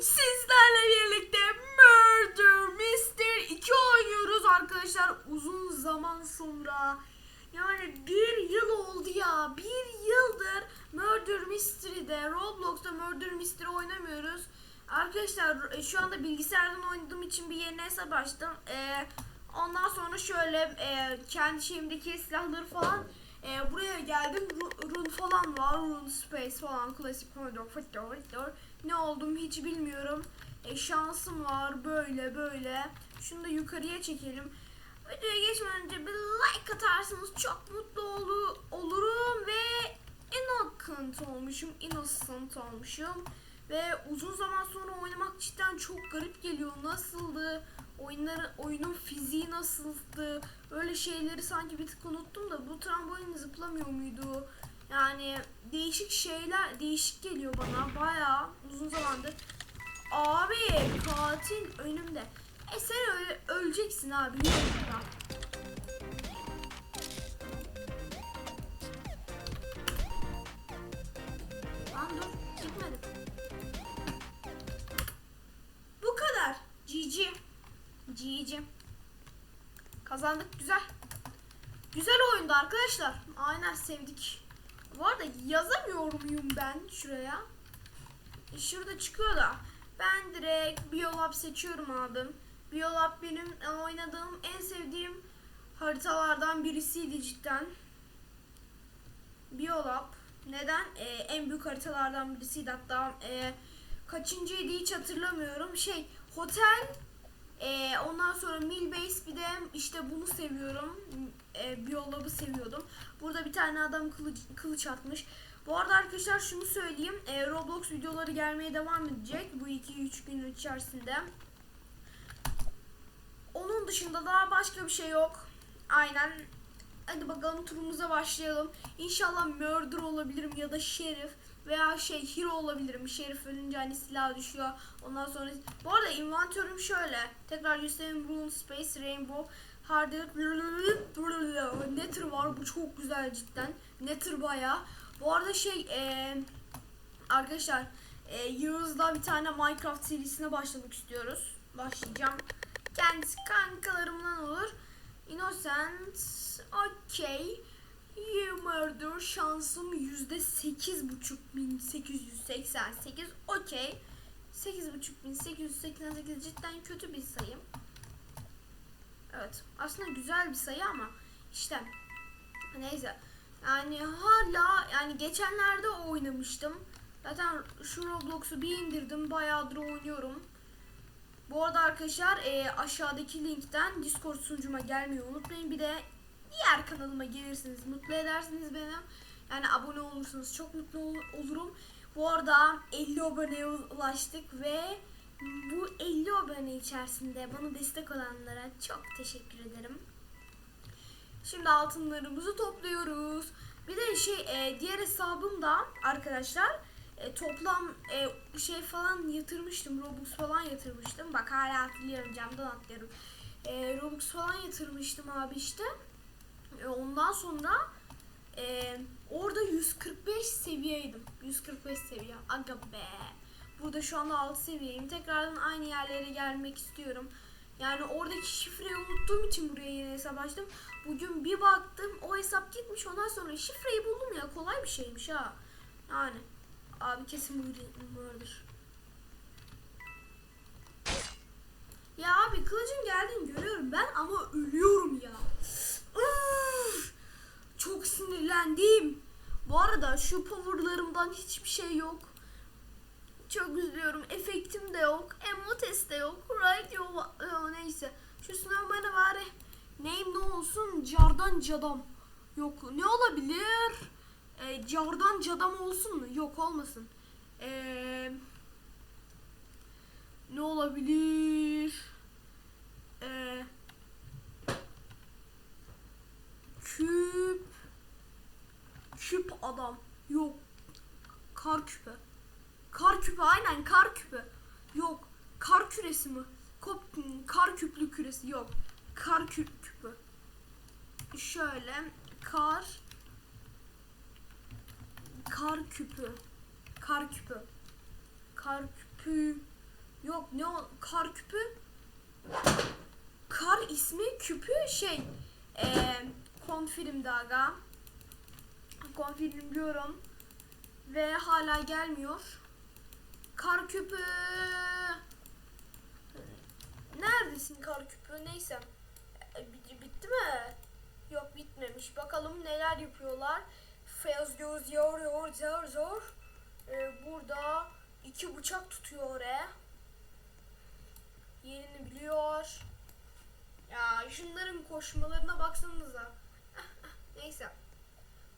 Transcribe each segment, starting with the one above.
Sizlerle birlikte Murder Mystery 2 oynuyoruz arkadaşlar uzun zaman sonra. Yani bir yıl oldu ya. Bir yıldır Murder Mystery'de Roblox'ta Murder Mystery oynamıyoruz. Arkadaşlar e, şu anda bilgisayardan oynadığım için bir yeni hesap açtım. Ee, ondan sonra şöyle e, kendi şeyimdeki silahları falan e, buraya geldim. Ru- Rune falan var. Rune Space falan. Klasik Commodore. Fıttır. Ne olduğumu hiç bilmiyorum. E, şansım var. Böyle böyle. Şunu da yukarıya çekelim. Videoya geçmeden önce bir like atarsanız çok mutlu olu- olurum ve innocent olmuşum. Innocent olmuşum. Ve uzun zaman sonra oynamak cidden çok garip geliyor. Nasıldı? Oyunları, oyunun fiziği nasıldı? Öyle şeyleri sanki bir tık unuttum da bu trambolin zıplamıyor muydu? Yani değişik şeyler değişik geliyor bana bayağı uzun zamandır. Abi katil önümde. E sen öyle öleceksin abi. Lan dur gitmedim. Bu kadar. Cici. Cici. Kazandık güzel. Güzel oyundu arkadaşlar. Aynen sevdik. Bu arada yazamıyor muyum ben şuraya? E, Şurada çıkıyor da. Ben direkt Biolab seçiyorum abim. Biolab benim e, oynadığım en sevdiğim haritalardan birisiydi cidden. Biolab. Neden? E, en büyük haritalardan birisiydi hatta. E, kaçıncıydı hiç hatırlamıyorum. Şey, Hotel ee, ondan sonra Milbase bir de işte bunu seviyorum. Ee, Biolab'ı seviyordum. Burada bir tane adam kılıç, kılıç atmış. Bu arada arkadaşlar şunu söyleyeyim. Ee, Roblox videoları gelmeye devam edecek bu 2-3 gün içerisinde. Onun dışında daha başka bir şey yok. Aynen. Hadi bakalım turumuza başlayalım. İnşallah murder olabilirim ya da şerif veya şey hero olabilirim. Şerif ölünce hani silah düşüyor. Ondan sonra bu arada inventörüm şöyle. Tekrar göstereyim. Rune Space Rainbow Harder Nether var. Bu çok güzel cidden. Nether baya. Bu arada şey eee arkadaşlar e, Yağız'la bir tane Minecraft serisine başlamak istiyoruz. Başlayacağım. Kendisi kankalarımdan olur. Innocent. Okay. You murder şansım yüzde sekiz buçuk bin sekiz yüz seksen sekiz. Okay. Sekiz buçuk bin sekiz yüz seksen sekiz cidden kötü bir sayı. Evet. Aslında güzel bir sayı ama işte neyse. Yani hala yani geçenlerde oynamıştım. Zaten şu Roblox'u bir indirdim. Bayağıdır oynuyorum. Bu arada arkadaşlar e, aşağıdaki linkten Discord sunucuma gelmeyi unutmayın. Bir de diğer kanalıma gelirsiniz. Mutlu edersiniz beni. Yani abone olursanız çok mutlu ol- olurum. Bu arada 50 aboneye ulaştık ve 50 abone içerisinde bana destek olanlara çok teşekkür ederim. Şimdi altınlarımızı topluyoruz. Bir de şey e, diğer hesabımda arkadaşlar e, toplam e, şey falan yatırmıştım. Robux falan yatırmıştım. Bak hala hatırlıyorum camdan atlıyorum. E, Robux falan yatırmıştım abi işte. E, ondan sonra e, orada 145 seviyeydim. 145 seviye. Aga be. Burada şu anda 6 seviyeyim. Tekrardan aynı yerlere gelmek istiyorum. Yani oradaki şifreyi unuttuğum için buraya yeni hesap açtım. Bugün bir baktım o hesap gitmiş. Ondan sonra şifreyi buldum ya. Kolay bir şeymiş ha. Yani. Abi kesin bu vardır. Ya abi kılıcın geldiğini görüyorum ben ama ölüyorum ya. Üf! Çok sinirlendim. Bu arada şu powerlarımdan hiçbir şey yok. Çok üzülüyorum. Efektim de yok. Emotes de yok. Radio va- e, neyse. Şu snowman'e bari name ne olsun? Cardan cadam. Yok. Ne olabilir? E, cardan cadam olsun mu? Yok olmasın. E, ne olabilir? E, küp küp adam. Yok. Kar küpe. Kar küpe aynen kar küpe. Yok. Kar küresi mi? Kop, kar küplü küresi yok. Kar küp küpü. Şöyle kar kar küpü. Kar küpü. Kar küpü. Yok ne o kar küpü? Kar ismi küpü şey eee konfirmdi aga. Konfirmliyorum. Ve hala gelmiyor. Kar küpü. Neredesin kar küpü? Neyse. E, bit- Bitti mi? Yok bitmemiş. Bakalım neler yapıyorlar. Feyyaz göz yor yor zor zor. Ee, burada iki bıçak tutuyor oraya. Yerini biliyor. Ya şunların koşmalarına baksanıza. Neyse.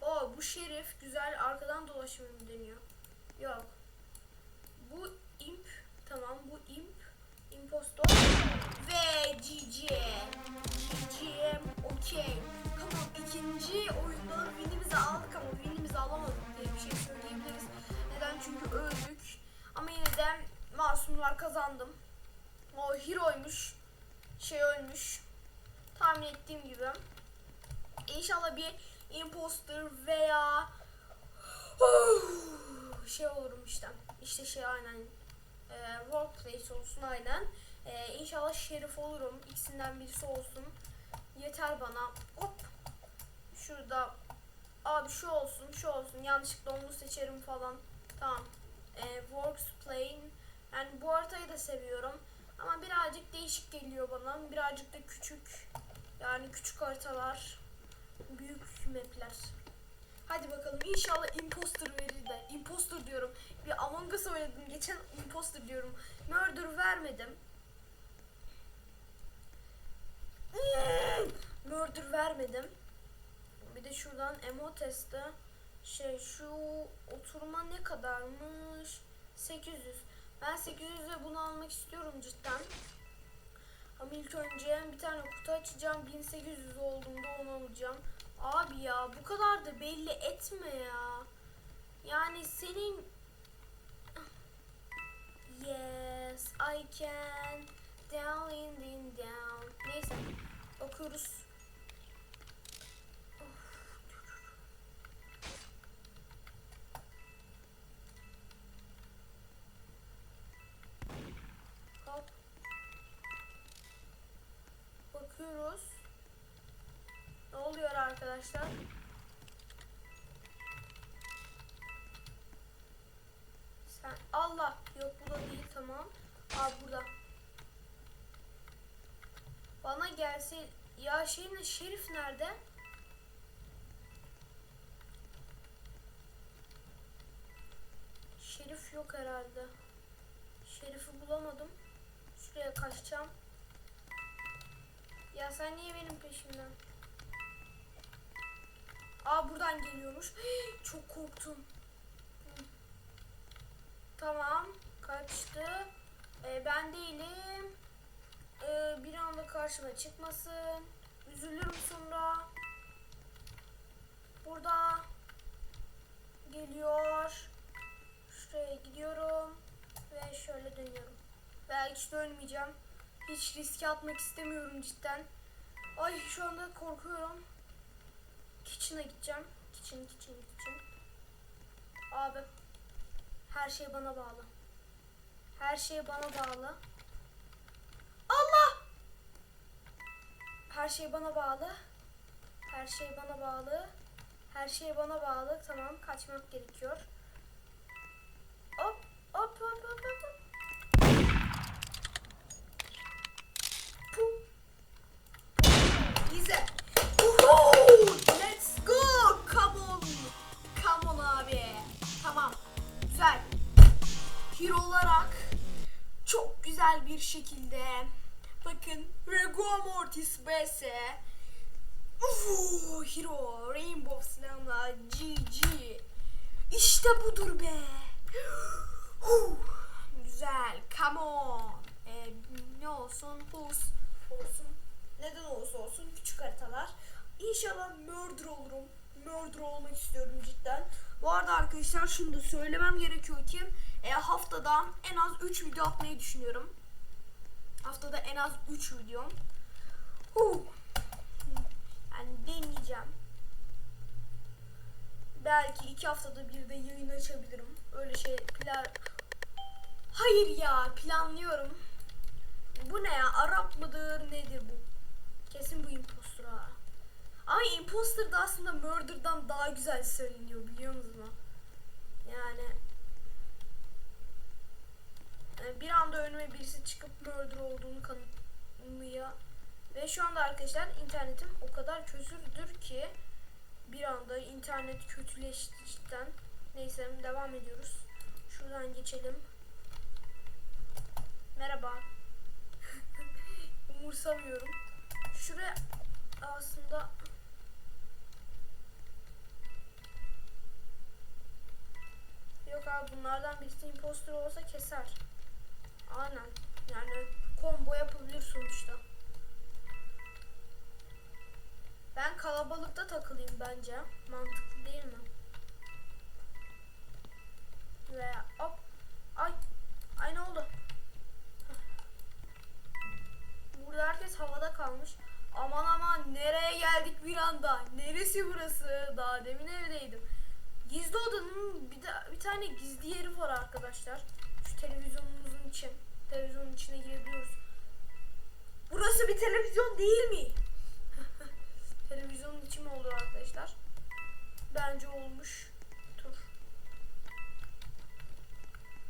O bu şerif güzel arkadan dolaşımı mı deniyor? Yok. Bu imp. Tamam bu imp. Impostor. Ve GG. GG. Okey. Tamam ikinci oyunda winimizi aldık ama winimizi alamadık diye bir şey söyleyebiliriz. Neden? Çünkü öldük. Ama yine de masumlar kazandım. O hero'ymuş. Şey ölmüş. Tahmin ettiğim gibi. İnşallah bir imposter veya şey olurum işte. İşte şey aynen. E, workplace olsun aynen. E, inşallah şerif olurum. İkisinden birisi olsun. Yeter bana. Hop. Şurada abi şu olsun şu olsun. Yanlışlıkla onu seçerim falan. Tamam. E, workplace. Yani bu haritayı da seviyorum. Ama birazcık değişik geliyor bana. Birazcık da küçük. Yani küçük haritalar. Büyük mapler. Hadi bakalım inşallah imposter verir de. Imposter diyorum. Bir Among Us oynadım. Geçen imposter diyorum. Murder vermedim. Hmm, Murder vermedim. Bir de şuradan emo testi. Şey şu oturma ne kadarmış? 800. Ben 800'e bunu almak istiyorum cidden. Ama ilk önce bir tane kutu açacağım. 1800 olduğunda onu alacağım. Abi ya bu kadar da belli etme ya. Yani senin Yes, I can. Down in down. Neyse. Bakıyoruz. Arkadaşlar? Sen Allah yok bu da değil tamam. Aa burada. Bana gelse ya şeyin şerif nerede? Şerif yok herhalde. Şerifi bulamadım. Şuraya kaçacağım. Ya sen niye benim peşimden? Aa buradan geliyormuş. Çok korktum. Tamam. Kaçtı. Ee, ben değilim. Ee, bir anda karşıma çıkmasın. Üzülürüm sonra. Burada. Geliyor. Şuraya gidiyorum. Ve şöyle dönüyorum. Belki hiç dönmeyeceğim. Hiç riske atmak istemiyorum cidden. Ay şu anda korkuyorum. Kitchen'a gideceğim. Kitchen, kitchen, kitchen. Abi. Her şey bana bağlı. Her şey bana bağlı. Allah! Her şey bana bağlı. Her şey bana bağlı. Her şey bana bağlı. Tamam kaçmak gerekiyor. Hop hop hop hop hop. hop. Puh. Güzel. Hero olarak çok güzel bir şekilde bakın Rego Mortis vs. Uuu, Hero Rainbow silahla GG İşte budur be. Huh, Güzel come on. Ee, ne olsun? Pus olsun neden olursa olsun küçük haritalar. İnşallah murder olurum. Murder olmak istiyorum cidden. Bu arada arkadaşlar şunu da söylemem gerekiyor ki e, haftada en az 3 video atmayı düşünüyorum haftada en az 3 videom Huh. Yani deneyeceğim. Belki iki haftada bir de yayın açabilirim. Öyle şey plan Hayır ya planlıyorum. Bu ne ya? Arap mıdır? Nedir bu? Kesin bu impostor ha. Ama imposter da aslında murder'dan daha güzel söyleniyor biliyor musunuz? Yani bir anda önüme birisi çıkıp murder olduğunu kanıtlıyor. Ve şu anda arkadaşlar internetim o kadar kötüdür ki bir anda internet kötüleşti cidden. Neyse devam ediyoruz. Şuradan geçelim. Merhaba. Umursamıyorum. Şuraya aslında Yok abi bunlardan birisi impostor olsa keser. Aynen. Yani combo yapabilir sonuçta. Ben kalabalıkta takılayım bence. Mantıklı değil mi? Ve hop. Ay. Ay ne oldu? Burada herkes havada kalmış. Aman aman nereye geldik bir anda? Neresi burası? Daha demin evdeydim. Gizli odanın bir, de, bir tane gizli yeri var arkadaşlar. Şu televizyonumuzun için. Televizyonun içine girebiliyoruz. Burası bir televizyon değil mi? Televizyonun içi mi olur arkadaşlar? Bence olmuş. Dur.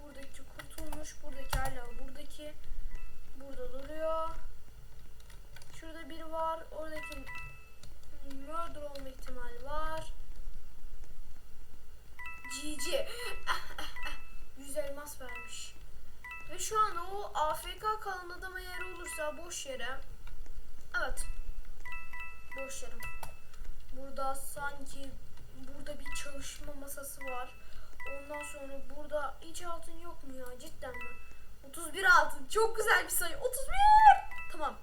Buradaki kurtulmuş. Buradaki hala buradaki. Burada duruyor. Şurada biri var. Oradaki murder olma ihtimali var. GG. Yüz elmas vermiş. Ve şu anda o AFK kalan adama yer olursa boş yere. Evet. Boş yere. Burada sanki burada bir çalışma masası var. Ondan sonra burada hiç altın yok mu ya cidden mi? 31 altın. Çok güzel bir sayı. 31. Tamam.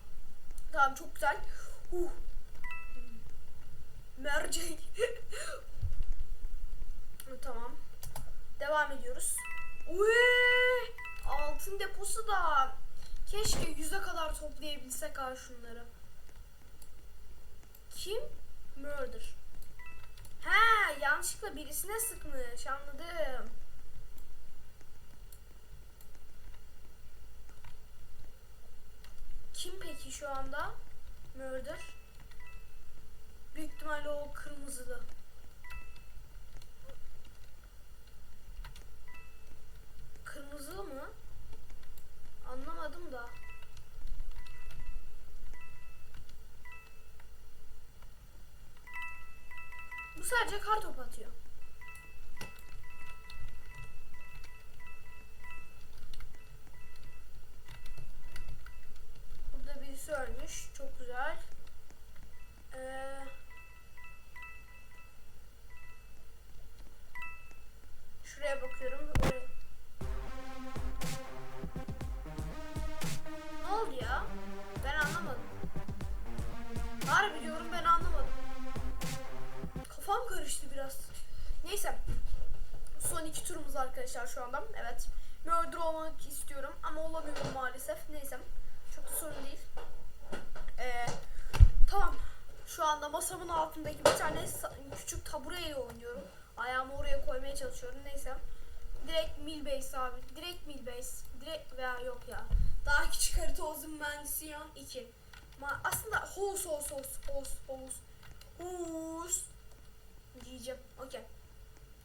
Tamam çok güzel. Huh. Mercek. tamam. Devam ediyoruz. Uy! Altın deposu da. Keşke yüze kadar toplayabilsek ha şunları. Kim? Murder. Ha, yanlışlıkla birisine sıkmış. Anladım. Kim peki şu anda? Murder. Büyük ihtimalle o kırmızılı. Kırmızı mı? Anlamadım da. Bu sadece kar top atıyor. Neyse. Son iki turumuz arkadaşlar şu anda. Evet. Murder olmak istiyorum ama olamıyorum maalesef. Neyse. Çok da sorun değil. Ee, tamam. Şu anda masamın altındaki bir tane küçük tabureyle oynuyorum. Ayağımı oraya koymaya çalışıyorum. Neyse. Direkt Milbase abi. Direkt Milbase. Direkt veya yok ya. Daha küçük harita olsun Mansiyon 2. Ma aslında House House House House House House diyeceğim. Okey.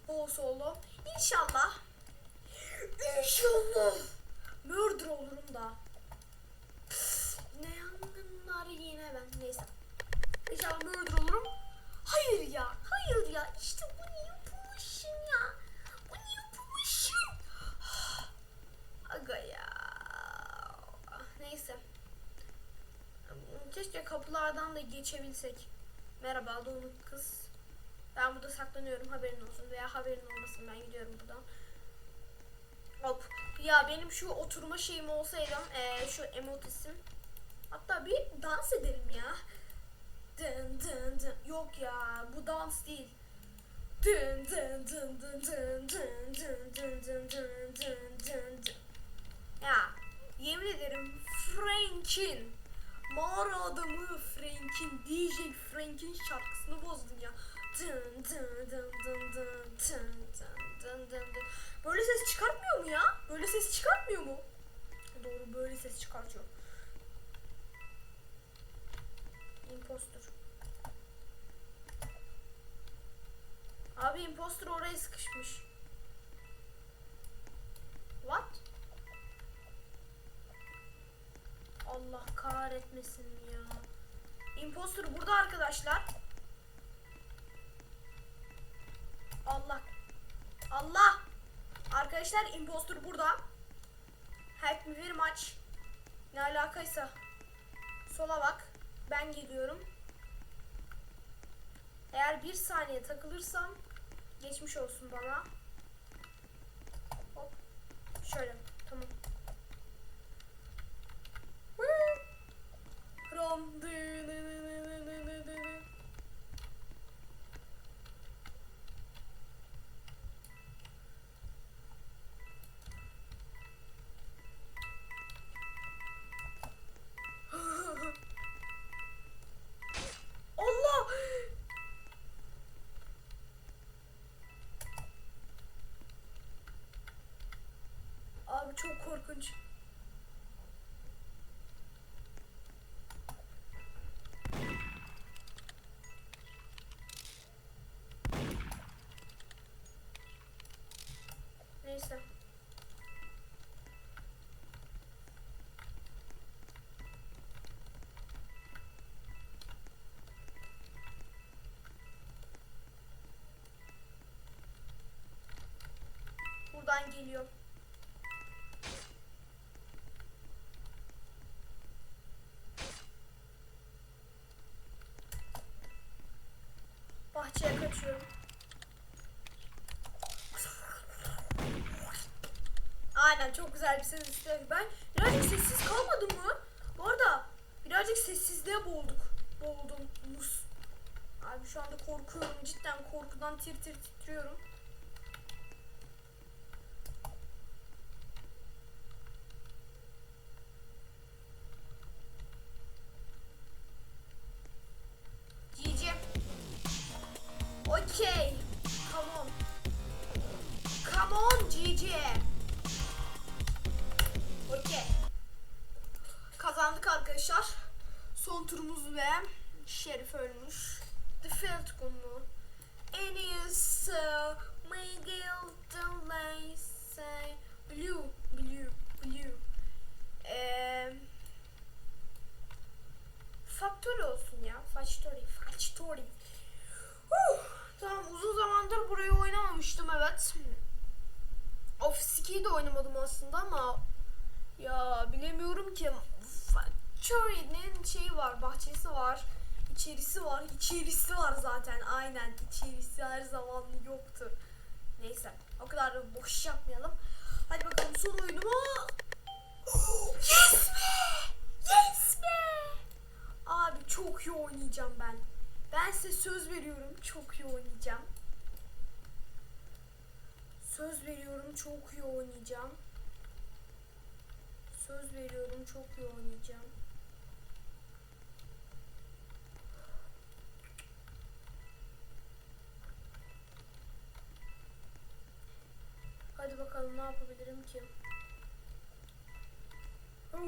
House oldu. İnşallah. İnşallah. Murder olurum da. Ne yangınlar yine ben. Neyse. İnşallah murder olurum. Hayır ya. Hayır ya. İşte bu yapmışım ya. Bu yapmışım. Aga ya. Neyse. Keşke kapılardan da geçebilsek. Merhaba donuk kız. Ben burada saklanıyorum haberin olsun veya haberin olmasın ben gidiyorum buradan. Hop. Ya benim şu oturma şeyim olsaydı eee, şu emotisim. Hatta bir dans edelim ya. Dın dın dın. Yok ya bu dans değil. Dın dın dın dın dın dın dın dın dın dın dın dın dın. Ya yemin ederim Frank'in mağara adamı Frank'in DJ Frank'in şarkısını bozdun ya. Böyle ses çıkartmıyor mu ya? Böyle ses çıkartmıyor mu? Doğru böyle ses çıkartıyor. Impostor. Abi impostor oraya sıkışmış. What? Allah kahretmesin ya. Impostor burada arkadaşlar. Allah. Allah. Arkadaşlar impostor burada. Help me very much. Ne alakaysa. Sola bak. Ben geliyorum. Eğer bir saniye takılırsam geçmiş olsun bana. Hop. Şöyle. Tamam. Rom. Allah! Korkunç. Neyse. Buradan geliyor. Aynen çok güzel bir ses istedim. Ben birazcık sessiz kalmadım mı? Bu arada birazcık sessizliğe boğulduk. Boğuldum. Mus. Abi şu anda korkuyorum. Cidden korkudan tir tir titriyorum. Factory olsun ya. Factory, Factory. Huh, tamam uzun zamandır burayı oynamamıştım evet. Office 2'yi de oynamadım aslında ama ya bilemiyorum ki. Factory'nin şeyi var, bahçesi var. İçerisi var, içerisi var zaten aynen. İçerisi her zaman yoktur. Neyse o kadar da boş yapmayalım. Hadi bakalım son oyunuma. yes be! Yes! Abi çok iyi oynayacağım ben. Ben size söz veriyorum çok iyi oynayacağım. Söz veriyorum çok iyi oynayacağım. Söz veriyorum çok iyi oynayacağım. Hadi bakalım ne yapabilirim ki? Oh.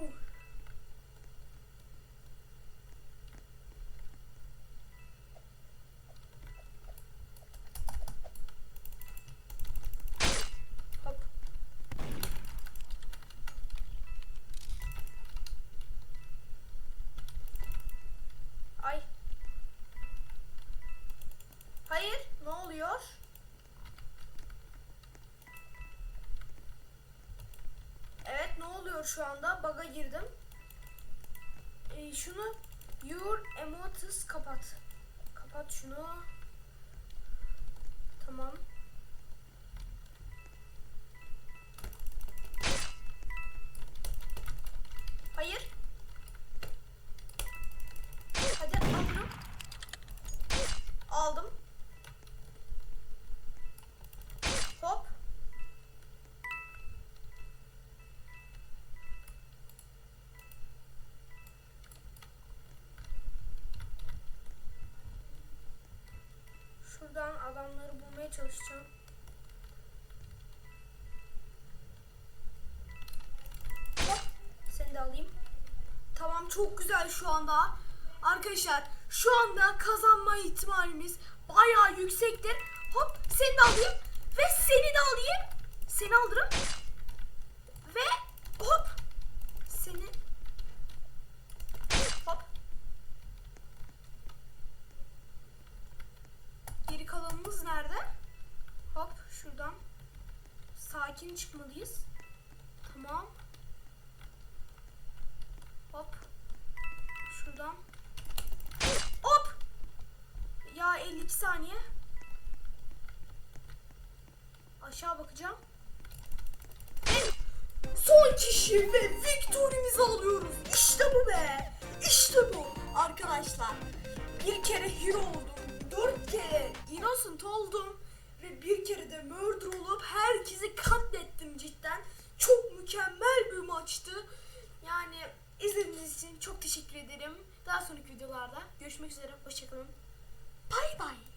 Hop. Ay. Hayır, ne oluyor? Evet, ne oluyor şu anda? Bug'a girdim. Ee, şunu Your Emotes kapat. Kapat şunu. Tamam. olanları bulmaya çalışacağım. Hop, seni de alayım. Tamam çok güzel şu anda. Arkadaşlar şu anda kazanma ihtimalimiz bayağı yüksektir. Hop seni de alayım ve seni de alayım. Seni alırım. Sakin çıkmalıyız. Tamam. Hop. Şuradan. Hop. Ya 52 saniye. Aşağı bakacağım. Son kişi ve victory'mizi alıyoruz. İşte bu be. İşte bu. Arkadaşlar bir kere hero oldum. Dört kere innocent oldum. Bir kere de murder olup herkesi katlettim cidden. Çok mükemmel bir maçtı. Yani izlediğiniz için çok teşekkür ederim. Daha sonraki videolarda görüşmek üzere. Hoşçakalın. Bay bay.